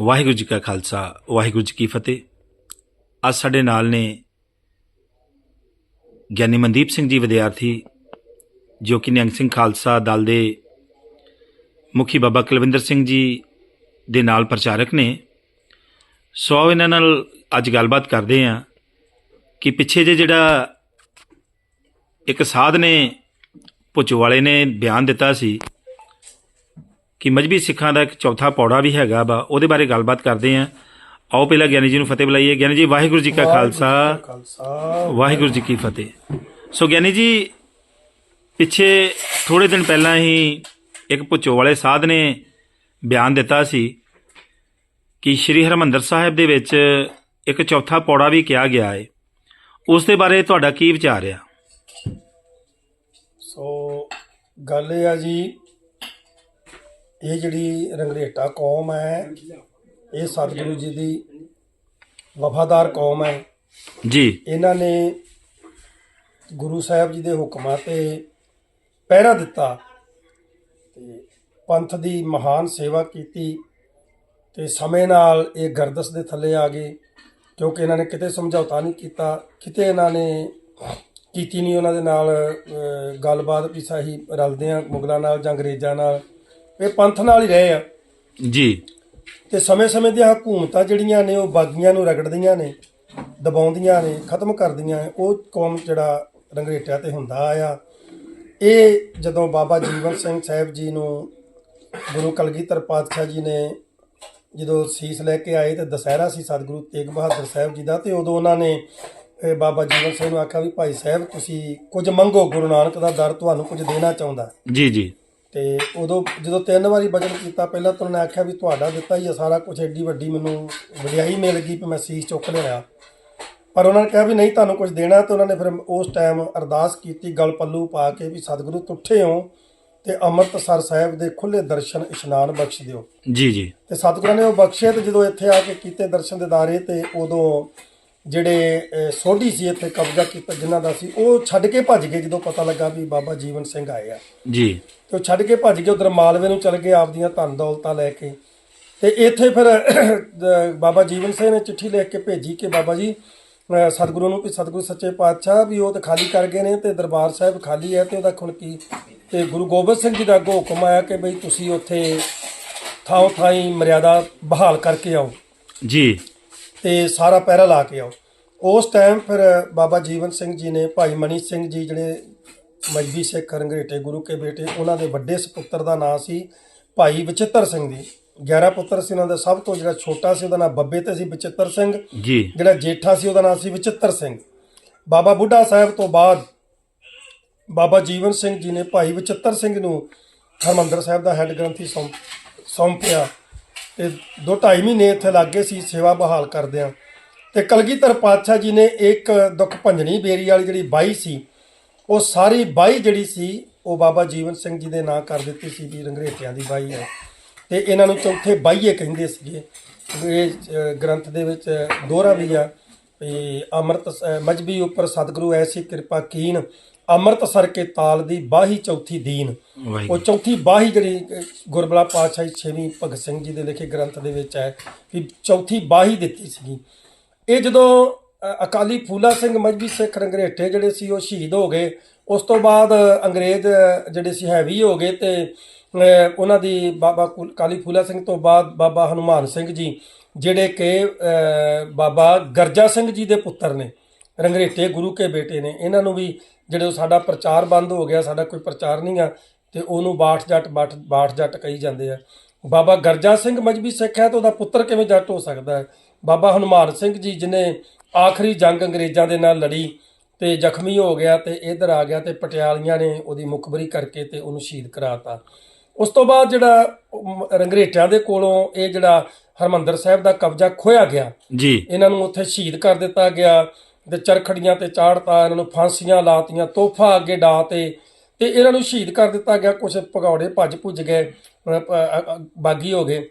ਵਾਹਿਗੁਰੂ ਜੀ ਕਾ ਖਾਲਸਾ, ਵਾਹਿਗੁਰੂ ਜੀ ਕੀ ਫਤਿਹ। ਅੱਜ ਸਾਡੇ ਨਾਲ ਨੇ ਗਿਆਨੀ ਮਨਦੀਪ ਸਿੰਘ ਜੀ ਵਿਦਿਆਰਥੀ, ਜੋ ਕਿ ਨਿਹੰਗ ਸਿੰਘ ਖਾਲਸਾ ਦਲ ਦੇ ਮੁਖੀ ਬਾਬਾ ਕੁਲਵਿੰਦਰ ਸਿੰਘ ਜੀ ਦੇ ਨਾਲ ਪ੍ਰਚਾਰਕ ਨੇ। ਸੋ ਇਹਨਾਂ ਨਾਲ ਅੱਜ ਗੱਲਬਾਤ ਕਰਦੇ ਹਾਂ ਕਿ ਪਿੱਛੇ ਜੇ ਜਿਹੜਾ ਇੱਕ ਸਾਧ ਨੇ ਪੁੱਛੋ ਵਾਲੇ ਨੇ ਬਿਆਨ ਦਿੱਤਾ ਸੀ ਕਿ ਮਜਬੀ ਸਿੱਖਾਂ ਦਾ ਇੱਕ ਚੌਥਾ ਪੌੜਾ ਵੀ ਹੈਗਾ ਵਾ ਉਹਦੇ ਬਾਰੇ ਗੱਲਬਾਤ ਕਰਦੇ ਆਂ ਆਓ ਪਹਿਲਾਂ ਗਿਆਨੀ ਜੀ ਨੂੰ ਫਤਿਹ ਬੁਲਾਈਏ। ਗਿਆਨੀ ਜੀ ਵਾਹਿਗੁਰੂ ਜੀ ਕਾ ਖਾਲਸਾ। ਖਾਲਸਾ ਵਾਹਿਗੁਰੂ ਜੀ ਕੀ ਫਤਿਹ। ਸੋ ਗਿਆਨੀ ਜੀ ਪਿੱਛੇ ਥੋੜੇ ਦਿਨ ਪਹਿਲਾਂ ਹੀ ਇੱਕ ਪੁੱਛੋ ਵਾਲੇ ਸਾਧ ਨੇ ਬਿਆਨ ਦਿੱਤਾ ਸੀ ਕਿ ਸ਼੍ਰੀ ਹਰਮੰਦਰ ਸਾਹਿਬ ਦੇ ਵਿੱਚ ਇੱਕ ਚੌਥਾ ਪੌੜਾ ਵੀ ਕਿਹਾ ਗਿਆ ਹੈ ਉਸ ਦੇ ਬਾਰੇ ਤੁਹਾਡਾ ਕੀ ਵਿਚਾਰ ਆ? ਸੋ ਗੱਲ ਇਹ ਆ ਜੀ ਇਹ ਜਿਹੜੀ ਰੰਗਰੇਟਾ ਕੌਮ ਹੈ ਇਹ ਸਤਿਗੁਰੂ ਜੀ ਦੀ ਵਫਾਦਾਰ ਕੌਮ ਹੈ। ਜੀ। ਇਹਨਾਂ ਨੇ ਗੁਰੂ ਸਾਹਿਬ ਜੀ ਦੇ ਹੁਕਮਾਂ ਤੇ ਪਹਿਰਾ ਦਿੱਤਾ ਤੇ ਪੰਥ ਦੀ ਮਹਾਨ ਸੇਵਾ ਕੀਤੀ ਤੇ ਸਮੇਂ ਨਾਲ ਇਹ ਗਰਦਸ ਦੇ ਥੱਲੇ ਆ ਗਏ ਕਿਉਂਕਿ ਇਹਨਾਂ ਨੇ ਕਿਤੇ ਸਮਝੌਤਾ ਨਹੀਂ ਕੀਤਾ ਕਿਤੇ ਇਹਨਾਂ ਨੇ ਕੀਤੀ ਨਹੀਂ ਉਹਨਾਂ ਦੇ ਨਾਲ ਗੱਲਬਾਤ ਵੀ ਸਹੀ ਰਲਦੇ ਆ ਮੁਗਲਾਂ ਨਾਲ ਜਾਂ ਅੰਗਰੇਜ਼ਾਂ ਨਾਲ। ਇਹ ਪੰਥ ਨਾਲ ਹੀ ਰਹੇ ਆ। ਜੀ। ਤੇ ਸਮੇਂ-ਸਮੇਂ ਦੀਆਂ ਹਕੂਮਤਾਂ ਜਿਹੜੀਆਂ ਨੇ ਉਹ ਬਾਗੀਆਂ ਨੂੰ ਰਗੜਦੀਆਂ ਨੇ ਦਬਾਉਂਦੀਆਂ ਨੇ ਖਤਮ ਕਰਦੀਆਂ ਨੇ ਉਹ ਕੌਮ ਜਿਹੜਾ ਰੰਗਰੇਟਿਆਂ ਤੇ ਹੁੰਦਾ ਆ ਇਹ ਜਦੋਂ ਬਾਬਾ ਜੀਵਨ ਸਿੰਘ ਸਾਹਿਬ ਜੀ ਨੂੰ ਗੁਰੂ ਕਲਗੀਧਰ ਪਾਤਸ਼ਾਹ ਜੀ ਨੇ ਜਦੋਂ ਸੀਸ ਲੈ ਕੇ ਆਏ ਤੇ ਦੁਸਹਿਰਾ ਸੀ ਸਤਿਗੁਰੂ ਤੇਗ ਬਹਾਦਰ ਸਾਹਿਬ ਜੀ ਦਾ ਤੇ ਉਦੋਂ ਉਹਨਾਂ ਨੇ ਇਹ ਬਾਬਾ ਜੀਵਨ ਸਿੰਘ ਨੂੰ ਆਖਿਆ ਵੀ ਭਾਈ ਸਾਹਿਬ ਤੁਸੀਂ ਕੁਝ ਮੰਗੋ ਗੁਰੂ ਨਾਨਕ ਦਾ ਦਰ ਤੁਹਾਨੂੰ ਕੁਝ ਦੇਣਾ ਚਾਹੁੰਦਾ। ਜੀ ਜੀ। ਤੇ ਉਦੋਂ ਜਦੋਂ ਤਿੰਨ ਵਾਰੀ ਬਚਨ ਕੀਤਾ ਪਹਿਲਾਂ ਤਾਂ ਉਹਨੇ ਆਖਿਆ ਵੀ ਤੁਹਾਡਾ ਦਿੱਤਾ ਹੀ ਆ ਸਾਰਾ ਕੁਝ ਐਡੀ ਵੱਡੀ ਮੈਨੂੰ ਵਡਿਆਈ ਮਿਲ ਗਈ ਕਿ ਮੈਂ ਸੀਸ ਚੁੱਕ ਲਿਆ ਪਰ ਉਹਨਾਂ ਨੇ ਕਿਹਾ ਵੀ ਨਹੀਂ ਤੁਹਾਨੂੰ ਕੁਝ ਦੇਣਾ ਤੇ ਉਹਨਾਂ ਨੇ ਫਿਰ ਉਸ ਟਾਈਮ ਅਰਦਾਸ ਕੀਤੀ ਗਲ ਪੱਲੂ ਪਾ ਕੇ ਵੀ ਸਤਿਗੁਰੂ ਤੁੱਠੇ ਹੋ ਤੇ ਅੰਮ੍ਰਿਤਸਰ ਸਾਹਿਬ ਦੇ ਖੁੱਲੇ ਦਰਸ਼ਨ ਇਸ਼ਨਾਨ ਬਖਸ਼ ਦਿਓ। ਜੀ ਜੀ। ਤੇ ਸਤਿਗੁਰਾਂ ਨੇ ਉਹ ਬਖਸ਼ੇ ਤੇ ਜਦੋਂ ਇੱਥੇ ਆ ਕੇ ਕੀਤੇ ਦਰਸ਼ਨ ਦਿਦਾਰੇ ਤੇ ਉਦੋਂ ਜਿਹੜੇ ਸੋਢੀ ਸੀ ਇੱਥੇ ਕਬਜ਼ਾ ਕੀਤਾ ਜਿਨ੍ਹਾਂ ਦਾ ਸੀ ਉਹ ਛੱਡ ਕੇ ਭੱਜ ਗਏ ਜਦੋਂ ਪਤਾ ਲੱਗਾ ਵੀ ਬਾਬਾ ਜੀਵਨ ਸਿੰਘ ਆਏ ਆ। ਜੀ। ਤੇ ਉਹ ਛੱਡ ਕੇ ਭੱਜ ਗਏ ਉਧਰ ਮਾਲਵੇ ਨੂੰ ਚਲ ਗਏ ਆਪਦੀਆਂ ਧਨ ਦੌਲਤਾਂ ਲੈ ਕੇ। ਤੇ ਇੱਥੇ ਫਿਰ ਬਾਬਾ ਜੀਵਨ ਸਿੰਘ ਨੇ ਚਿੱਠੀ ਲਿਖ ਕੇ ਭੇਜੀ ਕਿ ਬਾਬਾ ਜੀ ਸਤਿਗੁਰੂ ਨੂੰ ਵੀ ਸਤਿਗੁਰੂ ਸੱਚੇ ਪਾਤਸ਼ਾਹ ਵੀ ਉਹ ਤਾਂ ਖਾਲੀ ਕਰ ਗਏ ਨੇ ਤੇ ਦਰਬਾਰ ਸਾਹਿਬ ਖਾਲੀ ਹੈ ਤੇ ਉਹਦਾ ਹੁਣ ਕੀ। ਤੇ ਗੁਰੂ ਗੋਬਿੰਦ ਸਿੰਘ ਜੀ ਦਾ ਅੱਗੋਂ ਹੁਕਮ ਆਇਆ ਕਿ ਬਈ ਤੁਸੀਂ ਉੱਥੇ ਥਾਂ ਥਾਈ ਮਰਿਆਦਾ ਬਹਾਲ ਕਰਕੇ ਆਓ। ਜੀ। ਤੇ ਸਾਰਾ ਪਹਿਰਾ ਲਾ ਕੇ ਆਓ। ਉਸ ਟਾਈਮ ਫਿਰ ਬਾਬਾ ਜੀਵਨ ਸਿੰਘ ਜੀ ਨੇ ਭਾਈ ਮਨੀ ਸਿੰਘ ਜੀ ਜਿਹੜੇ ਮਜਬੀ ਸਿੱਖ ਰੰਗਰੇਟੇ ਗੁਰੂ ਕੇ ਬੇਟੇ ਉਹਨਾਂ ਦੇ ਵੱਡੇ ਸੁਪੁੱਤਰ ਦਾ ਨਾਂ ਸੀ ਭਾਈ ਬਚਿੱਤਰ ਸਿੰਘ ਜੀ। 11 ਪੁੱਤਰ ਸੀ ਉਹਨਾਂ ਦਾ ਸਭ ਤੋਂ ਜਿਹੜਾ ਛੋਟਾ ਸੀ ਉਹਦਾ ਨਾਂ ਬੱਬੇ ਤੇ ਸੀ ਬਚਿੱਤਰ ਸਿੰਘ। ਜੀ। ਜਿਹੜਾ ਜੇਠਾ ਸੀ ਉਹਦਾ ਨਾਂ ਸੀ ਬਚਿੱਤਰ ਸਿੰਘ। ਬਾਬਾ ਬੁੱਢਾ ਸਾਹਿਬ ਤੋਂ ਬਾਅਦ ਬਾਬਾ ਜੀਵਨ ਸਿੰਘ ਜੀ ਨੇ ਭਾਈ ਬਚਿੱਤਰ ਸਿੰਘ ਨੂੰ ਹਰਮੰਦਰ ਸਾਹਿਬ ਦਾ ਹੈੱਡ ਗ੍ਰੰਥੀ ਸੌਂਪ ਸੌਂਪਿਆ ਤੇ ਦੋ ਢਾਈ ਮਹੀਨੇ ਇੱਥੇ ਲੱਗੇ ਸੀ ਸੇਵਾ ਬਹਾਲ ਕਰਦਿਆਂ। ਤੇ ਕਲਗੀਧਰ ਪਾਤਸ਼ਾਹ ਜੀ ਨੇ ਇੱਕ ਦੁੱਖ ਭੰਜਣੀ ਬੇਰੀ ਵਾਲੀ ਜਿਹੜੀ ਬਾਈ ਸੀ ਉਹ ਸਾਰੀ ਬਾਈ ਜਿਹੜੀ ਸੀ ਉਹ ਬਾਬਾ ਜੀਵਨ ਸਿੰਘ ਜੀ ਦੇ ਨਾਂ ਕਰ ਦਿੱਤੀ ਸੀ ਵੀ ਰੰਗਰੇਟਿਆਂ ਦੀ ਬਾਈ ਹੈ। ਤੇ ਇਹਨਾਂ ਨੂੰ ਚੌਥੇ ਬਾਈਏ ਕਹਿੰਦੇ ਸੀਗੇ। ਇਹ ਗ੍ਰੰਥ ਦੇ ਵਿੱਚ ਦੋਹਰਾ ਵੀ ਆ ਵੀ ਅੰਮ੍ਰਿਤ ਮਜਬੀ ਉੱਪਰ ਸਤਿਗੁਰੂ ਐਸੀ ਕਿਰਪਾ ਕੀਨ ਅੰਮ੍ਰਿਤਸਰ ਕੇ ਤਾਲ ਦੀ ਬਾਹੀ ਚੌਥੀ ਦੀਨ। ਉਹ ਚੌਥੀ ਬਾਹੀ ਜਿਹੜੀ ਗੁਰਬਲਾ ਪਾਤਸ਼ਾਹੀ ਛੇਵੀਂ ਭਗਤ ਸਿੰਘ ਜੀ ਦੇ ਲਿਖੇ ਗ੍ਰੰਥ ਦੇ ਵਿੱਚ ਹੈ ਕਿ ਚੌਥੀ ਬਾਹੀ ਦਿੱਤੀ ਸੀਗੀ। ਇਹ ਜਦੋਂ ਅਕਾਲੀ ਫੂਲਾ ਸਿੰਘ ਮਜਬੀ ਸਿੱਖ ਰੰਗਰੇਟੇ ਜਿਹੜੇ ਸੀ, ਉਹ ਸ਼ਹੀਦ ਹੋ ਗਏ। ਉਸ ਤੋਂ ਬਾਅਦ ਅੰਗਰੇਜ਼ ਜਿਹੜੇ ਸੀ, ਹੈਵੀ ਹੋ ਗਏ ਤੇ ਉਹਨਾਂ ਦੀ ਬਾਬਾ ਕੁਲ- ਕਾਲੀ ਫੂਲਾ ਸਿੰਘ ਤੋਂ ਬਾਅਦ ਬਾਬਾ ਹਨੂਮਾਨ ਸਿੰਘ ਜੀ, ਜਿਹੜੇ ਕਿ ਬਾਬਾ ਗਰਜਾ ਸਿੰਘ ਜੀ ਦੇ ਪੁੱਤਰ ਨੇ, ਰੰਗਰੇਟੇ ਗੁਰੂ ਕੇ ਬੇਟੇ ਨੇ। ਇਹਨਾਂ ਨੂੰ ਵੀ ਜਿਹੜੇ ਸਾਡਾ ਪ੍ਰਚਾਰ ਬੰਦ ਹੋ ਗਿਆ, ਸਾਡਾ ਕੋਈ ਪ੍ਰਚਾਰ ਨਹੀਂ ਆ, ਤੇ ਉਹਨੂੰ ਬਾਠ ਜੱਟ, ਬਾਠ ਬਾਠ ਜੱਟ ਕਹੀ ਜਾਂਦੇ ਆ। ਬਾਬਾ ਗਰਜਾ ਸਿੰਘ ਮਜਬੀ ਸਿੱਖ ਹੈ ਤਾਂ ਉਹਦਾ ਪੁੱਤਰ ਕਿਵੇਂ ਜੱਟ ਹੋ ਸਕਦਾ ਹੈ? ਬਾਬਾ ਹਨੂਮਾਨ ਸਿੰਘ ਜੀ, ਜਿਨੇ ਆਖਰੀ ਜੰਗ ਅੰਗਰੇਜ਼ਾਂ ਦੇ ਨਾਲ ਲੜੀ ਤੇ ਜ਼ਖਮੀ ਹੋ ਗਿਆ ਤੇ ਇਧਰ ਆ ਗਿਆ ਤੇ ਪਟਿਆਲੀਆਂ ਨੇ ਉਹਦੀ ਮੁਖਬਰੀ ਕਰਕੇ ਤੇ ਉਹਨੂੰ ਸ਼ਹੀਦ ਕਰਾਤਾ। ਉਸ ਤੋਂ ਬਾਅਦ ਜਿਹੜਾ ਰੰਗਰੇਟਿਆਂ ਦੇ ਕੋਲੋਂ ਇਹ ਜਿਹੜਾ ਹਰਮੰਦਰ ਸਾਹਿਬ ਦਾ ਕਬਜ਼ਾ ਖੋਇਆ ਗਿਆ ਜੀ। ਇਹਨਾਂ ਨੂੰ ਉੱਥੇ ਸ਼ਹੀਦ ਕਰ ਦਿੱਤਾ ਗਿਆ ਤੇ ਚਰਖੜੀਆਂ ਤੇ ਚਾੜਤਾ ਇਹਨਾਂ ਨੂੰ ਫਾਂਸੀਆਂ ਲਾਤੀਆਂ ਤੋਹਫਾ ਅੱਗੇ ਡਾ ਤੇ ਤੇ ਇਹਨਾਂ ਨੂੰ ਸ਼ਹੀਦ ਕਰ ਦਿੱਤਾ ਗਿਆ। ਕੁਝ ਭਗੌੜੇ ਭੱਜ ਭੁੱਜ ਗਏ ਬਾਗੀ ਹੋ ਗਏ।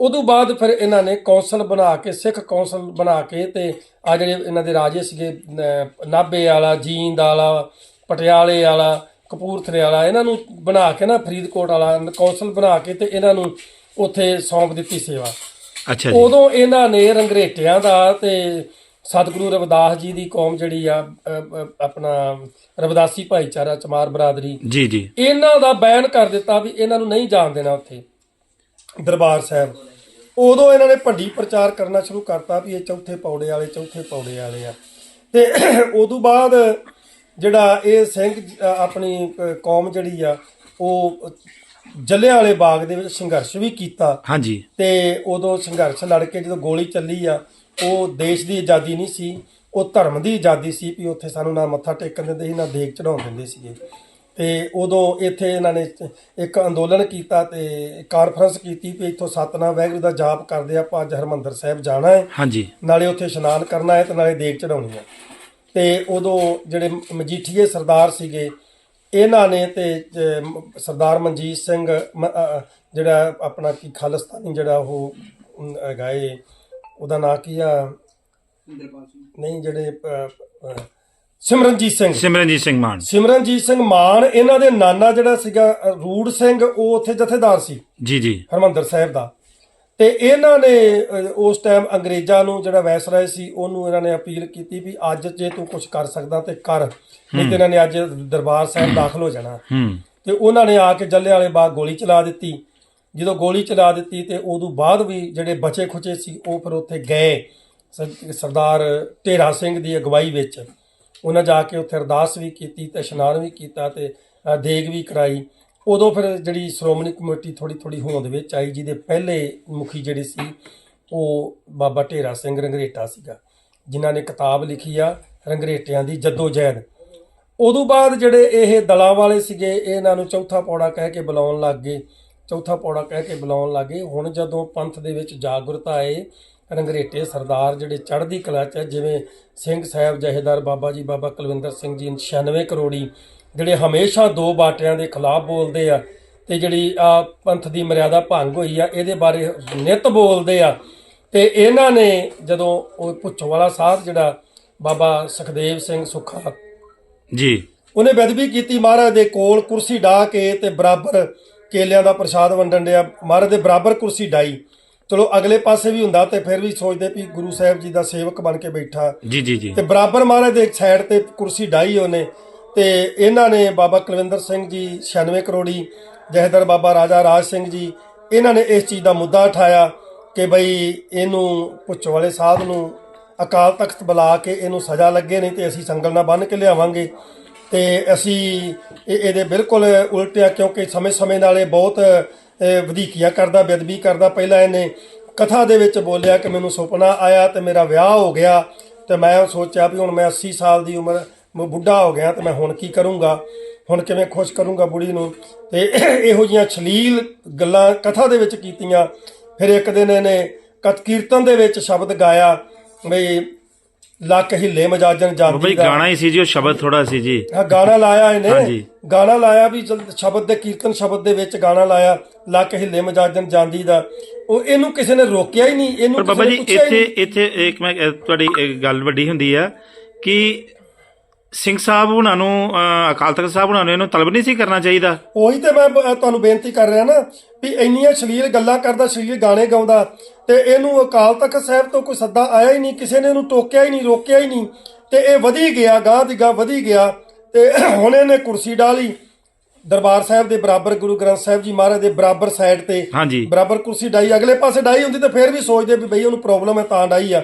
ਉਦੋਂ ਬਾਅਦ ਫਿਰ ਇਹਨਾਂ ਨੇ ਕੌਂਸਲ ਬਣਾ ਕੇ ਸਿੱਖ ਕੌਂਸਲ ਬਣਾ ਕੇ ਤੇ ਆ ਜਿਹੜੇ ਇਹਨਾਂ ਦੇ ਰਾਜੇ ਸੀਗੇ ਨਾਭੇ ਵਾਲਾ ਜੀਂਦ ਵਾਲਾ ਪਟਿਆਲੇ ਵਾਲਾ ਕਪੂਰਥਲੇ ਵਾਲਾ ਇਹਨਾਂ ਨੂੰ ਬਣਾ ਕੇ ਨਾ ਫਰੀਦਕੋਟ ਵਾਲਾ ਕੌਂਸਲ ਬਣਾ ਕੇ ਤੇ ਇਹਨਾਂ ਨੂੰ ਉੱਥੇ ਸੌਂਪ ਦਿੱਤੀ ਸੇਵਾ। ਅੱਛਾ ਜੀ। ਉਦੋਂ ਇਹਨਾਂ ਨੇ ਰੰਗਰੇਟਿਆਂ ਦਾ ਤੇ ਸਤਿਗੁਰੂ ਰਵਿਦਾਸ ਜੀ ਦੀ ਕੌਮ ਜਿਹੜੀ ਆ ਆਪਣਾ ਰਵਿਦਾਸੀ ਭਾਈਚਾਰਾ ਚਮਾਰ ਬਰਾਦਰੀ ਜੀ ਜੀ। ਇਹਨਾਂ ਦਾ ਬੈਨ ਕਰ ਦਿੱਤਾ ਵੀ ਇਹਨਾਂ ਨੂੰ ਨਹੀਂ ਜਾਣ ਦੇਣਾ ਉੱਥੇ। ਦਰਬਾਰ ਸਾਹਿਬ। ਉਦੋਂ ਇਹਨਾਂ ਨੇ ਭੰਡੀ ਪ੍ਰਚਾਰ ਕਰਨਾ ਸ਼ੁਰੂ ਕਰਤਾ ਵੀ ਇਹ ਚੌਥੇ ਪੌੜੇ ਵਾਲੇ ਚੌਥੇ ਪੌੜੇ ਵਾਲੇ ਆ। ਤੇ ਉਦੋਂ ਬਾਅਦ ਜਿਹੜਾ ਇਹ ਸਿੰਘ ਆਪਣੀ ਕੌਮ ਜਿਹੜੀ ਆ ਉਹ ਜੱਲਿਆਂ ਵਾਲੇ ਬਾਗ ਦੇ ਵਿੱਚ ਸੰਘਰਸ਼ ਵੀ ਕੀਤਾ। ਹਾਂਜੀ। ਤੇ ਉਦੋਂ ਸੰਘਰਸ਼ ਲੜ ਕੇ ਜਦੋਂ ਗੋਲੀ ਚੱਲੀ ਆ ਉਹ ਦੇਸ਼ ਦੀ ਆਜ਼ਾਦੀ ਨਹੀਂ ਸੀ ਉਹ ਧਰਮ ਦੀ ਆਜ਼ਾਦੀ ਸੀ ਵੀ ਉੱਥੇ ਸਾਨੂੰ ਨਾ ਮੱਥਾ ਟੇਕਣ ਦਿੰਦੇ ਸੀ ਨਾ ਦੇਗ ਚੜਾਉਣ ਦਿੰਦੇ ਸੀਗੇ। ਤੇ ਉਦੋਂ ਇੱਥੇ ਇਹਨਾਂ ਨੇ ਇੱਕ ਅੰਦੋਲਨ ਕੀਤਾ ਤੇ ਕਾਨਫਰੰਸ ਕੀਤੀ ਵੀ ਇੱਥੋਂ ਸਤਨਾਮ ਵਾਹਿਗੁਰੂ ਦਾ ਜਾਪ ਕਰਦੇ ਆਪਾਂ ਅੱਜ ਹਰਮੰਦਰ ਸਾਹਿਬ ਜਾਣਾ ਹੈ। ਹਾਂਜੀ। ਨਾਲੇ ਉੱਥੇ ਇਸ਼ਨਾਨ ਕਰਨਾ ਹੈ ਤੇ ਨਾਲੇ ਦੇਗ ਚੜਾਉਣੀ ਹੈ। ਤੇ ਉਦੋਂ ਜਿਹੜੇ ਮਜੀਠੀਏ ਸਰਦਾਰ ਸੀਗੇ ਇਹਨਾਂ ਨੇ ਤੇ ਸਰਦਾਰ ਮਨਜੀਤ ਸਿੰਘ ਜਿਹੜਾ ਆਪਣਾ ਕੀ ਖਾਲਿਸਤਾਨੀ ਜਿਹੜਾ ਉਹ ਅਮ, ਹੈਗਾ ਏ ਉਹਦਾ ਨਾਂ ਕੀ ਆ? ਨਹੀਂ ਜਿਹੜੇ ਸਿਮਰਨਜੀਤ ਸਿੰਘ। ਸਿਮਰਨਜੀਤ ਸਿੰਘ ਮਾਨ। ਸਿਮਰਨਜੀਤ ਸਿੰਘ ਮਾਨ ਇਹਨਾਂ ਦੇ ਨਾਨਾ ਜਿਹੜਾ ਸੀਗਾ ਰੂੜ ਸਿੰਘ ਉਹ ਉੱਥੇ ਜਥੇਦਾਰ ਸੀ। ਜੀ ਜੀ। ਹਰਮੰਦਰ ਸਾਹਿਬ ਦਾ। ਤੇ ਇਹਨਾਂ ਨੇ ਉਸ ਟਾਈਮ ਅੰਗਰੇਜ਼ਾਂ ਨੂੰ ਜਿਹੜਾ ਵੈਸਰਾਏ ਸੀ ਉਹਨੂੰ ਇਹਨਾਂ ਨੇ ਅਪੀਲ ਕੀਤੀ ਵੀ ਅੱਜ ਜੇ ਤੂੰ ਕੁਝ ਕਰ ਸਕਦਾ ਤੇ ਕਰ। ਨਹੀਂ ਤੇ ਇਹਨਾਂ ਨੇ ਅੱਜ ਦਰਬਾਰ ਸਾਹਿਬ ਦਾਖਲ ਹੋ ਜਾਣਾ। ਤੇ ਉਹਨਾਂ ਨੇ ਆ ਕੇ ਜੱਲੇ ਵਾਲੇ ਬਾਗ ਗੋਲੀ ਚਲਾ ਦਿੱਤੀ। ਜਦੋਂ ਗੋਲੀ ਚਲਾ ਦਿੱਤੀ ਤੇ ਉਦੋਂ ਬਾਅਦ ਵੀ ਜਿਹੜੇ ਬਚੇ ਖੁਚੇ ਸੀ ਉਹ ਫਿਰ ਉੱਥੇ ਗਏ। ਸਰਦਾਰ ਢੇਰਾ ਸਿੰਘ ਦੀ ਅਗਵਾਈ ਵਿੱਚ। ਉਹਨਾਂ ਜਾ ਕੇ ਉੱਥੇ ਅਰਦਾਸ ਵੀ ਕੀਤੀ ਤੇ ਇਸ਼ਨਾਨ ਵੀ ਕੀਤਾ ਤੇ ਦੇਗ ਵੀ ਕਰਾਈ। ਉਦੋਂ ਫਿਰ ਜਿਹੜੀ ਸ਼੍ਰੋਮਣੀ ਕਮੇਟੀ ਥੋੜੀ ਥੋੜੀ ਹੋਂਦ ਵਿੱਚ ਆਈ, ਜਿਹਦੇ ਪਹਿਲੇ ਮੁਖੀ ਜਿਹੜੇ ਸੀ, ਉਹ ਬਾਬਾ ਢੇਰਾ ਸਿੰਘ ਰੰਗਰੇਟਾ ਸੀਗਾ, ਜਿਨ੍ਹਾਂ ਨੇ ਕਿਤਾਬ ਲਿਖੀ ਆ, ਰੰਗਰੇਟਿਆਂ ਦੀ ਜੱਦੋ ਜਹਿਦ ਉਦੋਂ ਬਾਅਦ ਜਿਹੜੇ ਇਹ ਦਲਾਂ ਵਾਲੇ ਸੀਗੇ ਇਹਨਾਂ ਨੂੰ ਚੌਥਾ ਪੌੜਾ ਕਹਿ ਕੇ ਬੁਲਾਉਣ ਲੱਗ ਗਏ। ਚੌਥਾ ਪੌੜਾ ਕਹਿ ਕੇ ਬੁਲਾਉਣ ਲੱਗ ਗਏ। ਹੁਣ ਜਦੋਂ ਪੰਥ ਦੇ ਵਿੱਚ ਜਾਗਰੂਕਤਾ ਆਏ ਰੰਗਰੇਟੇ ਸਰਦਾਰ ਜਿਹੜੇ ਚੜ੍ਹਦੀ ਕਲਾ ਚ ਜਿਵੇਂ ਸਿੰਘ ਸਾਹਿਬ ਜਹੇਦਾਰ ਬਾਬਾ ਜੀ ਬਾਬਾ ਕੁਲਵਿੰਦਰ ਸਿੰਘ ਜੀ 96 ਕਰੋੜੀ ਜਿਹੜੇ ਹਮੇਸ਼ਾ ਦੋ ਬਾਟਿਆਂ ਦੇ ਖਿਲਾਫ ਬੋਲਦੇ ਆ ਤੇ ਜਿਹੜੀ ਆ ਪੰਥ ਦੀ ਮਰਿਆਦਾ ਭੰਗ ਹੋਈ ਆ ਇਹਦੇ ਬਾਰੇ ਨਿਤ ਬੋਲਦੇ ਆ। ਤੇ ਇਹਨਾਂ ਨੇ ਜਦੋਂ ਉਹ ਪੁੱਛੋ ਵਾਲਾ ਸਾਹਿਬ ਜਿਹੜਾ ਬਾਬਾ ਸੁਖਦੇਵ ਸਿੰਘ ਸੁੱਖਾ ਜੀ। ਉਹਨੇ ਬੇਦਬੀ ਕੀਤੀ ਮਹਾਰਾਜ ਦੇ ਕੋਲ ਕੁਰਸੀ ਢਾ ਕੇ ਤੇ ਬਰਾਬਰ ਕੇਲਿਆਂ ਦਾ ਪ੍ਰਸ਼ਾਦ ਵੰਡਣ ਡਿਆ ਮਹਾਰਾਜ ਦੇ ਬਰਾਬਰ ਕੁਰਸੀ ਢਾਈ ਚਲੋ ਅਗਲੇ ਪਾਸੇ ਵੀ ਹੁੰਦਾ ਤੇ ਫਿਰ ਵੀ ਸੋਚਦੇ ਵੀ ਗੁਰੂ ਸਾਹਿਬ ਜੀ ਦਾ ਸੇਵਕ ਬਣ ਕੇ ਬੈਠਾ। ਜੀ ਜੀ ਜੀ। ਤੇ ਬਰਾਬਰ ਮਹਾਰਾਜ ਦੇ ਇੱਕ ਸਾਈਡ ਤੇ ਕੁਰਸੀ ਢਾਈ ਉਹਨੇ। ਤੇ ਇਹਨਾਂ ਨੇ ਬਾਬਾ ਕੁਲਵਿੰਦਰ ਸਿੰਘ ਜੀ 96 ਕਰੋੜੀ ਜਹਦਰ ਬਾਬਾ ਰਾਜਾ ਰਾਜ ਸਿੰਘ ਜੀ ਇਹਨਾਂ ਨੇ ਇਸ ਚੀਜ਼ ਦਾ ਮੁੱਦਾ ਉਠਾਇਆ ਕਿ ਬਈ ਇਹਨੂੰ ਪੁੱਛੋ ਵਾਲੇ ਸਾਹਿਬ ਨੂੰ ਅਕਾਲ ਤਖਤ ਬੁਲਾ ਕੇ ਇਹਨੂੰ ਸਜ਼ਾ ਲੱਗੇ ਨਹੀਂ ਤੇ ਅਸੀਂ ਸੰਗਲ ਨਾਲ ਬੰਨ੍ਹ ਕੇ ਲਿਆਵਾਂਗੇ। ਤੇ ਅਸੀਂ ਇਹ- ਇਹਦੇ ਬਿਲਕੁਲ ਉਲਟਿਆ ਕਿਉਂਕਿ ਸਮੇਂ-ਸਮੇਂ ਨਾਲ ਇਹ ਬਹੁਤ ਵਧੀਕੀਆਂ ਕਰਦਾ ਬੇਦਬੀ ਕਰਦਾ। ਪਹਿਲਾਂ ਇਹਨੇ ਕਥਾ ਦੇ ਵਿੱਚ ਬੋਲਿਆ ਕਿ ਮੈਨੂੰ ਸੁਪਨਾ ਆਇਆ ਤੇ ਮੇਰਾ ਵਿਆਹ ਹੋ ਗਿਆ ਤੇ ਮੈਂ ਸੋਚਿਆ ਵੀ ਹੁਣ ਮੈਂ 80 ਸਾਲ ਦੀ ਉਮਰ ਬੁੱਢਾ ਹੋ ਗਿਆ ਤੇ ਮੈਂ ਹੁਣ ਕੀ ਕਰੂੰਗਾ? ਹੁਣ ਕਿਵੇਂ ਖੁਸ਼ ਕਰੂੰਗਾ ਬੁੜੀ ਨੂੰ? ਤੇ ਇਹੋ ਜੀਆਂ ਛਲੀਲ ਗੱਲਾਂ ਕਥਾ ਦੇ ਵਿੱਚ ਕੀਤੀਆਂ। ਫਿਰ ਇੱਕ ਦਿਨ ਇਹਨੇ ਕਤ ਕੀਰਤਨ ਦੇ ਵਿੱਚ ਸ਼ਬਦ ਗਾਇਆ, ਵੀ ਲੱਕ ਹਿੱਲੇ ਮਜਾਜਨ ਜਾਂਦੀ ਬਈ ਗਾਣਾ ਹੀ ਸੀ ਜੀ ਉਹ ਸ਼ਬਦ ਥੋੜਾ ਸੀ ਜੀ। ਹਾਂ ਗਾਣਾ ਲਾਇਆ ਇਹਨੇ। ਗਾਣਾ ਲਾਇਆ ਵੀ ਸ਼ਬਦ ਦੇ ਕੀਰਤਨ ਸ਼ਬਦ ਦੇ ਵਿੱਚ ਗਾਣਾ ਲਾਇਆ ਲੱਕ ਹਿੱਲੇ ਮਜਾਜਨ ਜਾਂਦੀ ਦਾ। ਉਹ ਇਹਨੂੰ ਕਿਸੇ ਨੇ ਰੋਕਿਆ ਹੀ ਨਹੀਂ ਇਹਨੂੰ ਬਾਬਾ ਜੀ ਇੱਥੇ ਇੱਥੇ ਇੱਕ ਮੈਂ ਤੁਹਾਡੀ ਇੱਕ ਗੱਲ ਵੱਡੀ ਹੁੰਦੀ ਆ ਕਿ ਸਿੰਘ ਸਾਹਿਬ ਉਹਨਾਂ ਨੂੰ ਅਕਾਲ ਤਖਤ ਸਾਹਿਬ ਉਹਨਾਂ ਨੂੰ ਇਹਨੂੰ ਤਲਬ ਨਹੀਂ ਸੀ ਕਰਨਾ ਚਾਹੀਦਾ। ਉਹੀ ਤੇ ਮੈਂ ਤੁਹਾਨੂੰ ਬੇਨਤੀ ਕਰ ਰਿਹਾ ਨਾ ਵੀ ਇੰਨੀਆਂ ਸ਼ਲੀਲ ਗੱਲਾਂ ਕਰਦਾ ਸ਼ਲੀਲ ਗਾਣੇ ਗਾਉਂਦਾ ਤੇ ਇਹਨੂੰ ਅਕਾਲ ਤਖਤ ਸਾਹਿਬ ਤੋਂ ਕੋਈ ਸੱਦਾ ਆਇਆ ਹੀ ਨਹੀਂ ਕਿਸੇ ਨੇ ਇਹਨੂੰ ਟੋਕਿਆ ਹੀ ਨਹੀਂ ਰੋਕਿਆ ਹੀ ਨਹੀਂ। ਤੇ ਇਹ ਵਧੀ ਗਿਆ ਗਾਂ ਦੀ ਗਾਂ ਵਧੀ ਗਿਆ। ਤੇ ਹੁਣ ਇਹਨੇ ਕੁਰਸੀ ਡਾਲੀ ਦਰਬਾਰ ਸਾਹਿਬ ਦੇ ਬਰਾਬਰ ਗੁਰੂ ਗ੍ਰੰਥ ਸਾਹਿਬ ਜੀ ਮਹਾਰਾਜ ਦੇ ਬਰਾਬਰ ਸਾਈਡ ਤੇ। ਬਰਾਬਰ ਕੁਰਸੀ ਡਾਈ ਅਗਲੇ ਪਾਸੇ ਡਾਈ ਹੁੰਦੀ ਤੇ ਫੇਰ ਵੀ ਸੋਚਦੇ ਵੀ ਬਈ ਉਹਨੂੰ ਪ੍ਰੋਬਲਮ ਹੈ ਤਾਂ ਡਾਈ ਆ।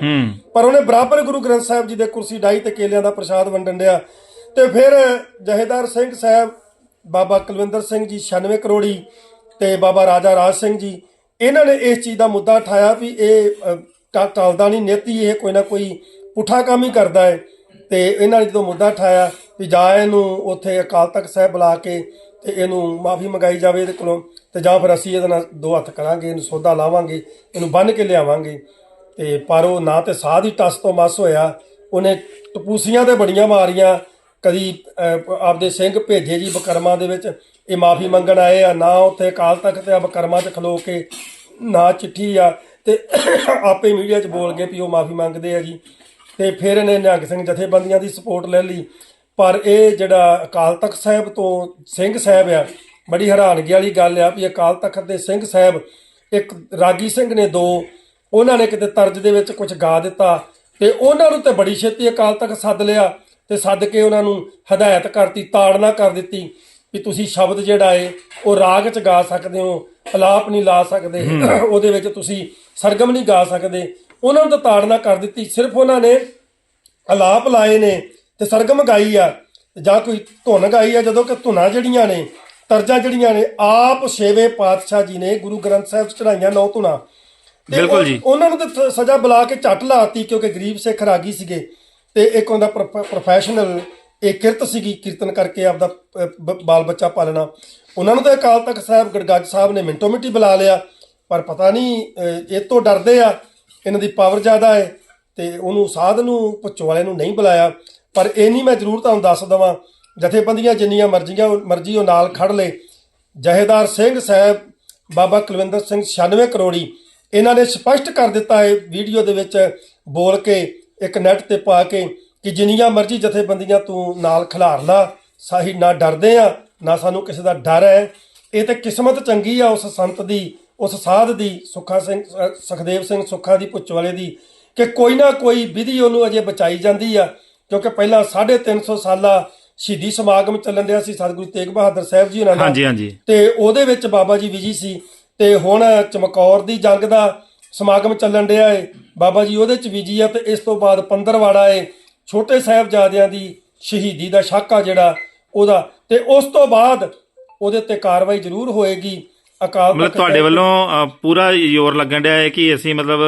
ਪਰ ਉਹਨੇ ਬਰਾਬਰ ਗੁਰੂ ਗ੍ਰੰਥ ਸਾਹਿਬ ਜੀ ਦੇ ਕੁਰਸੀ ਡਾਈ ਤੇ ਕੇਲਿਆਂ ਦਾ ਪ੍ਰਸ਼ਾਦ ਵੰਡਣ ਡਿਆ। ਤੇ ਫਿਰ ਜਹੇਦਾਰ ਸਿੰਘ ਸਾਹਿਬ ਬਾਬਾ ਕੁਲਵਿੰਦਰ ਸਿੰਘ ਜੀ 96 ਕਰੋੜੀ ਤੇ ਬਾਬਾ ਰਾਜਾ ਰਾਜ ਸਿੰਘ ਜੀ ਇਹਨਾਂ ਨੇ ਇਸ ਚੀਜ਼ ਦਾ ਮੁੱਦਾ ਉਠਾਇਆ ਵੀ ਇਹ ਟਲਦਾ ਨਹੀਂ, ਨੀਤੀ ਇਹ ਕੋਈ ਨਾ ਕੋਈ ਪੁੱਠਾ ਕੰਮ ਹੀ ਕਰਦਾ ਹੈ। ਤੇ ਇਹਨਾਂ ਨੇ ਜਦੋਂ ਮੁੱਦਾ ਉਠਾਇਆ ਵੀ ਜਾਂ ਇਹਨੂੰ ਉੱਥੇ ਅਕਾਲ ਤਖਤ ਸਾਹਿਬ ਬੁਲਾ ਕੇ ਤੇ ਇਹਨੂੰ ਮਾਫੀ ਮੰਗਾਈ ਜਾਵੇ ਇਹਦੇ ਕੋਲੋਂ ਤੇ ਜਾਂ ਫਿਰ ਅਸੀਂ ਇਹਦੇ ਨਾਲ ਦੋ ਹੱਥ ਕਰਾਂਗੇ, ਇਹਨੂੰ ਸੌਦਾ ਲਾਵਾਂਗੇ, ਇਹਨੂੰ ਬੰਨ ਕੇ ਲਿਆਵਾਂਗੇ। ਤੇ ਪਰ ਉਹ ਨਾ ਤੇ ਸਾਹ ਦੀ ਟਸ ਤੋਂ ਮਸ ਹੋਇਆ, ਉਹਨੇ ਟਪੂਸੀਆਂ ਤੇ ਬੜੀਆਂ ਮਾਰੀਆਂ। ਕਦੀ ਆਪਦੇ ਸਿੰਘ ਭੇਜੇ ਜੀ ਬਕਰਮਾ ਦੇ ਵਿੱਚ ਇਹ ਮਾਫੀ ਮੰਗਣ ਆਏ ਆ, ਨਾ ਉੱਥੇ ਅਕਾਲ ਤਖਤ ਤੇ ਆ ਬਕਰਮਾ 'ਚ ਖਲੋ ਕੇ, ਨਾ ਚਿੱਠੀ ਆ, ਤੇ ਆਪੇ ਮੀਡੀਆ 'ਚ ਬੋਲ ਗਏ ਵੀ ਉਹ ਮਾਫੀ ਮੰਗਦੇ ਆ ਜੀ। ਤੇ ਫਿਰ ਇਹਨੇ ਨਿਹੰਗ ਸਿੰਘ ਜਥੇਬੰਦੀਆਂ ਦੀ ਸਪੋਰਟ ਲੈ ਲਈ। ਪਰ ਇਹ ਜਿਹੜਾ ਅਕਾਲ ਤਖਤ ਸਾਹਿਬ ਤੋਂ ਸਿੰਘ ਸਾਹਿਬ ਆ, ਬੜੀ ਹੈਰਾਨਗੀ ਵਾਲੀ ਗੱਲ ਆ ਵੀ ਅਕਾਲ ਤਖਤ ਦੇ ਸਿੰਘ ਸਾਹਿਬ, ਇੱਕ ਰਾਗੀ ਸਿੰਘ ਨੇ ਦੋ, ਉਹਨਾਂ ਨੇ ਕਿਤੇ ਤਰਜ ਦੇ ਵਿੱਚ ਕੁਝ ਗਾ ਦਿੱਤਾ, ਤੇ ਉਹਨਾਂ ਨੂੰ ਤੇ ਬੜੀ ਛੇਤੀ ਅਕਾਲ ਤਖ਼ਤ ਸੱਦ ਲਿਆ, ਤੇ ਸੱਦ ਕੇ ਉਹਨਾਂ ਨੂੰ ਹਦਾਇਤ ਕਰਤੀ, ਤਾੜਨਾ ਕਰ ਦਿੱਤੀ। ਵੀ ਤੁਸੀਂ ਸ਼ਬਦ ਜਿਹੜਾ ਏ ਉਹ ਰਾਗ 'ਚ ਗਾ ਸਕਦੇ ਹੋ ਅਲਾਪ ਨਹੀਂ ਲਾ ਸਕਦੇ। ਉਹਦੇ ਵਿੱਚ ਤੁਸੀਂ ਸਰਗਮ ਨਹੀਂ ਗਾ ਸਕਦੇ। ਉਹਨਾਂ ਨੂੰ ਤਾਂ ਤਾੜਨਾ ਕਰ ਦਿੱਤੀ। ਸਿਰਫ ਉਹਨਾਂ ਨੇ ਅਲਾਪ ਲਾਏ ਨੇ ਤੇ ਸਰਗਮ ਗਾਈ ਆ। ਜਾਂ ਕੋਈ ਧੁਨ ਗਾਈ ਆ ਜਦੋਂ ਕਿ ਧੁਨਾਂ ਜਿਹੜੀਆਂ ਨੇ ਤਰਜਾਂ ਜਿਹੜੀਆਂ ਨੇ ਆਪ ਛੇਵੇਂ ਪਾਤਸ਼ਾਹ ਜੀ ਨੇ ਗੁਰੂ ਗ੍ਰੰਥ ਸਾਹਿਬ ਚੜਾਈਆਂ ਨੌ ਧੁਨਾਂ। ਬਿਲਕੁਲ ਜੀ। ਉਹਨਾਂ ਨੂੰ ਤਾਂ ਸਜ਼ਾ ਬੁਲਾ ਕੇ ਝੱਟ ਲਾਤੀ ਕਿਉਂਕਿ ਗਰੀਬ ਸਿੱਖ ਰਾਗੀ ਸੀਗੇ। ਤੇ ਇੱਕ ਉਹਦਾ ਪ੍ਰੋਫੈਸ਼ਨਲ ਇਹ ਕਿਰਤ ਸੀਗੀ ਕੀਰਤਨ ਕਰਕੇ ਆਪਦਾ ਬਾਲ ਬੱਚਾ ਪਾਲਣਾ। ਉਹਨਾਂ ਨੂੰ ਤਾਂ ਅਕਾਲ ਤਖਤ ਸਾਹਿਬ, ਗੜਗੱਜ ਸਾਹਿਬ ਨੇ ਮਿੰਟੋ ਮਿੰਟੀ ਬੁਲਾ ਲਿਆ, ਪਰ ਪਤਾ ਨਹੀਂ ਇਹ ਤੋਂ ਡਰਦੇ ਆ, ਇਹਨਾਂ ਦੀ ਪਾਵਰ ਜ਼ਿਆਦਾ ਹੈ ਤੇ ਉਹਨੂੰ ਸਾਧ ਨੂੰ, ਪੁੱਛੋ ਵਾਲੇ ਨੂੰ ਨਹੀਂ ਬੁਲਾਇਆ। ਪਰ ਇਹ ਨਹੀਂ ਮੈਂ ਜ਼ਰੂਰ ਤੁਹਾਨੂੰ ਦੱਸ ਦਵਾਂ, ਜਥੇਬੰਦੀਆਂ ਜਿੰਨੀਆਂ ਮਰਜ਼ੀਆਂ, ਮਰਜ਼ੀ ਉਹ ਨਾਲ ਖੜ ਲੇ। ਜਹੇਦਾਰ ਸਿੰਘ ਸਾਹਿਬ, ਬਾਬਾ ਕੁਲਵਿੰਦਰ ਸਿੰਘ 96 ਕਰੋੜੀ, ਇਹਨਾਂ ਨੇ ਸਪਸ਼ਟ ਕਰ ਦਿੱਤਾ ਹੈ ਵੀਡੀਓ ਦੇ ਵਿੱਚ ਬੋਲ ਕੇ, ਇੱਕ ਨੈਟ ਤੇ ਪਾ ਕੇ ਕਿ ਜਿੰਨੀਆਂ ਮਰਜ਼ੀ ਜਥੇਬੰਦੀਆਂ ਤੂੰ ਨਾਲ ਖਿਲਾਰ ਲਾ ਸਾਹੀ ਨਾ ਡਰਦੇ ਆ ਨਾ ਸਾਨੂੰ ਕਿਸੇ ਦਾ ਡਰ ਹੈ। ਇਹ ਤੇ ਕਿਸਮਤ ਚੰਗੀ ਆ ਉਸ ਸੰਤ ਦੀ ਉਸ ਸਾਧ ਦੀ ਸੁੱਖਾ ਸਿੰਘ ਸੁਖਦੇਵ ਸਿੰਘ ਸੁੱਖਾ ਦੀ ਪੁੱਛ ਵਾਲੇ ਦੀ ਕਿ ਕੋਈ ਨਾ ਕੋਈ ਵਿਧੀ ਉਹਨੂੰ ਅਜੇ ਬਚਾਈ ਜਾਂਦੀ ਆ। ਕਿਉਂਕਿ ਪਹਿਲਾਂ 350 ਸਾਲਾ ਸ਼ਹੀਦੀ ਸਮਾਗਮ ਚੱਲਣ ਰਿਹਾ ਸੀ ਸਤਿਗੁਰੂ ਤੇਗ ਬਹਾਦਰ ਸਾਹਿਬ ਜੀ ਉਹਨਾਂ ਦਾ। ਹਾਂਜੀ ਹਾਂਜੀ। ਤੇ ਉਹਦੇ ਵਿੱਚ ਬਾਬਾ ਜੀ ਵਿਜੀ ਸੀ। ਤੇ ਹੁਣ ਚਮਕੌਰ ਦੀ ਜੰਗ ਦਾ ਸਮਾਗਮ ਚੱਲਣ ਰਿਹਾ ਏ। ਬਾਬਾ ਜੀ ਉਹਦੇ ਚ ਵਿਜੀ ਆ ਤੇ ਇਸ ਤੋਂ ਬਾਅਦ ਪੰਦਰਵਾੜਾ ਏ। ਛੋਟੇ ਸਾਹਿਬਜ਼ਾਦਿਆਂ ਦੀ ਸ਼ਹੀਦੀ ਦਾ ਸ਼ਾਕਾ ਜਿਹੜਾ ਉਹਦਾ ਤੇ ਉਸ ਤੋਂ ਬਾਅਦ ਉਹਦੇ ਤੇ ਕਾਰਵਾਈ ਜ਼ਰੂਰ ਹੋਏਗੀ। ਅਕਾਲ ਮਤਲਬ ਤਖ਼ਤ ਤੁਹਾਡੇ ਵੱਲੋਂ ਪੂਰਾ ਜ਼ੋਰ ਲੱਗਣ ਡਿਆ ਹੈ ਕਿ ਅਸੀਂ ਮਤਲਬ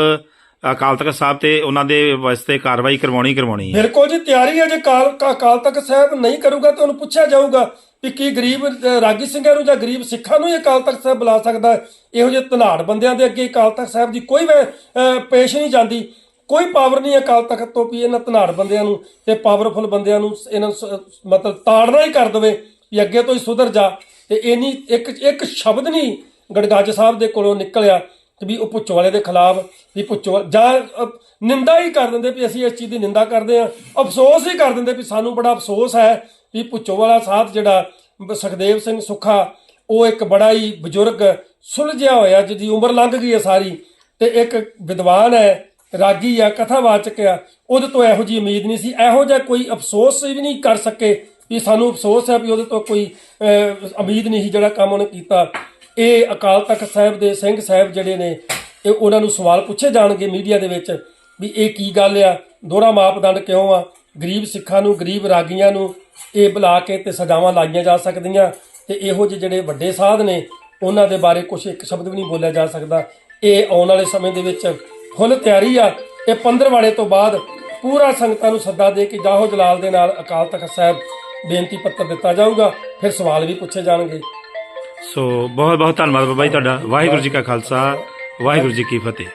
ਅਕਾਲ ਤਖਤ ਸਾਹਿਬ ਤੇ ਉਹਨਾਂ ਦੇ ਵਾਸਤੇ ਕਾਰਵਾਈ ਕਰਵਾਉਣੀ ਕਰਵਾਉਣੀ ਹੈ। ਬਿਲਕੁਲ ਜੀ ਤਿਆਰੀ ਹੈ ਜੇ ਕਾਲ ਕਾ- ਅਕਾਲ ਤਖਤ ਸਾਹਿਬ ਨਹੀਂ ਕਰੂਗਾ ਤਾਂ ਉਹਨੂੰ ਪੁੱਛਿਆ ਜਾਊਗਾ ਵੀ ਕੀ ਗਰੀਬ ਰਾਗੀ ਸਿੰਘਾਂ ਨੂੰ ਜਾਂ ਗਰੀਬ ਸਿੱਖਾਂ ਨੂੰ ਇਹ ਅਕਾਲ ਤਖਤ ਸਾਹਿਬ ਬੁਲਾ ਸਕਦਾ? ਇਹੋ ਜਿਹੇ ਧਨਾੜ ਬੰਦਿਆਂ ਦੇ ਅੱਗੇ ਅਕਾਲ ਤਖਤ ਸਾਹਿਬ ਦੀ ਕੋਈ ਪੇਸ਼ ਨਹੀਂ ਜਾਂਦੀ। ਕੋਈ ਪਾਵਰ ਨਹੀਂ ਅਕਾਲ ਤਖਤ ਤੋਂ ਵੀ ਇਹਨਾਂ ਧਨਾੜ ਬੰਦਿਆਂ ਨੂੰ ਤੇ ਪਾਵਰਫੁਲ ਬੰਦਿਆਂ ਨੂੰ ਇਹਨਾਂ ਨੂੰ ਸ- ਮਤਲਬ ਤਾੜਨਾ ਹੀ ਕਰ ਦੇਵੇ ਵੀ ਅੱਗੇ ਤੋਂ ਹੀ ਸੁਧਰ ਜਾ। ਤੇ ਇਨੀ ਇੱਕ ਇੱਕ ਸ਼ਬਦ ਨਹੀਂ ਗੜਗਾਜ ਸਾਹਿਬ ਦੇ ਕੋਲੋਂ ਨਿਕਲਿਆ ਕਿ ਵੀ ਉਹ ਪੁੱਛੋ ਵਾਲੇ ਦੇ ਖਿਲਾਫ ਵੀ ਪੁੱਛੋ ਜਾਂ ਨਿੰਦਾ ਹੀ ਕਰ ਦਿੰਦੇ ਵੀ ਅਸੀਂ ਇਸ ਚੀਜ਼ ਦੀ ਨਿੰਦਾ ਕਰਦੇ ਹਾਂ। ਅਫਸੋਸ ਹੀ ਕਰ ਦਿੰਦੇ ਵੀ ਸਾਨੂੰ ਬੜਾ ਅਫਸੋਸ ਹੈ ਵੀ ਪੁੱਛੋ ਵਾਲਾ ਸਾਹਿਬ ਜਿਹੜਾ ਸੁਖਦੇਵ ਸਿੰਘ ਸੁੱਖਾ, ਉਹ ਇੱਕ ਬੜਾ ਹੀ ਬਜ਼ੁਰਗ, ਸੁਲਝਿਆ ਹੋਇਆ ਜਿਹਦੀ ਉਮਰ ਲੰਘ ਗਈ ਹੈ ਸਾਰੀ ਤੇ ਇੱਕ ਵਿਦਵਾਨ ਹੈ। ਰਾਗੀ ਆ ਕਥਾਵਾਚਕ ਆ, ਉਹਦੇ ਤੋਂ ਇਹੋ ਜੀ ਉਮੀਦ ਨਹੀਂ ਸੀ। ਇਹੋ ਜਿਹਾ ਕੋਈ ਅਫਸੋਸ ਵੀ ਨਹੀਂ ਕਰ ਸਕੇ ਵੀ ਸਾਨੂੰ ਅਫਸੋਸ ਹੈ ਵੀ ਉਹਦੇ ਤੋਂ ਕੋਈ ਉਮੀਦ ਨਹੀਂ ਸੀ ਜਿਹੜਾ ਕੰਮ ਉਹਨੇ ਕੀਤਾ। ਇਹ ਅਕਾਲ ਤਖਤ ਸਾਹਿਬ ਦੇ ਸਿੰਘ ਸਾਹਿਬ ਜਿਹੜੇ ਨੇ ਇਹ ਉਹਨਾਂ ਨੂੰ ਸਵਾਲ ਪੁੱਛੇ ਜਾਣਗੇ ਮੀਡੀਆ ਦੇ ਵਿੱਚ ਵੀ ਇਹ ਕੀ ਗੱਲ ਆ? ਦੋਹਰਾ ਮਾਪਦੰਡ ਕਿਉਂ ਆ? ਗਰੀਬ ਸਿੱਖਾਂ ਨੂੰ, ਗਰੀਬ ਰਾਗੀਆਂ ਨੂੰ ਇਹ ਬੁਲਾ ਕੇ ਤੇ ਸਜ਼ਾਵਾਂ ਲਾਈਆਂ ਜਾ ਸਕਦੀਆਂ। ਤੇ ਇਹੋ ਜਿਹੇ ਜਿਹੜੇ ਵੱਡੇ ਸਾਧ ਨੇ, ਉਹਨਾਂ ਦੇ ਬਾਰੇ ਕੁਝ ਇੱਕ ਸ਼ਬਦ ਵੀ ਨਹੀਂ ਬੋਲਿਆ ਜਾ ਸਕਦਾ। ਇਹ ਆਉਣ ਵਾਲੇ ਸਮੇਂ ਦੇ ਵਿੱਚ ਫੁੱਲ ਤਿਆਰੀ ਆ ਇਹ ਪੰਦਰਵਾੜੇ ਤੋਂ ਬਾਅਦ ਪੂਰਾ ਸੰਗਤਾਂ ਨੂੰ ਸੱਦਾ ਦੇ ਕੇ ਜਾਹੋ ਜਲਾਲ ਦੇ ਨਾਲ ਅਕਾਲ ਤਖਤ ਸਾਹਿਬ ਬੇਨਤੀ ਪੱਤਰ ਦਿੱਤਾ ਜਾਊਗਾ, ਫਿਰ ਸਵਾਲ ਵੀ ਪੁੱਛੇ ਜਾਣਗੇ। ਸੋ ਬਹੁਤ ਬਹੁਤ ਧੰਨਵਾਦ ਬਾਬਾ ਜੀ ਤੁਹਾਡਾ। ਵਾਹਿਗੁਰੂ ਜੀ ਕਾ ਖਾਲਸਾ, ਵਾਹਿਗੁਰੂ ਜੀ ਕੀ ਫਤਿਹ।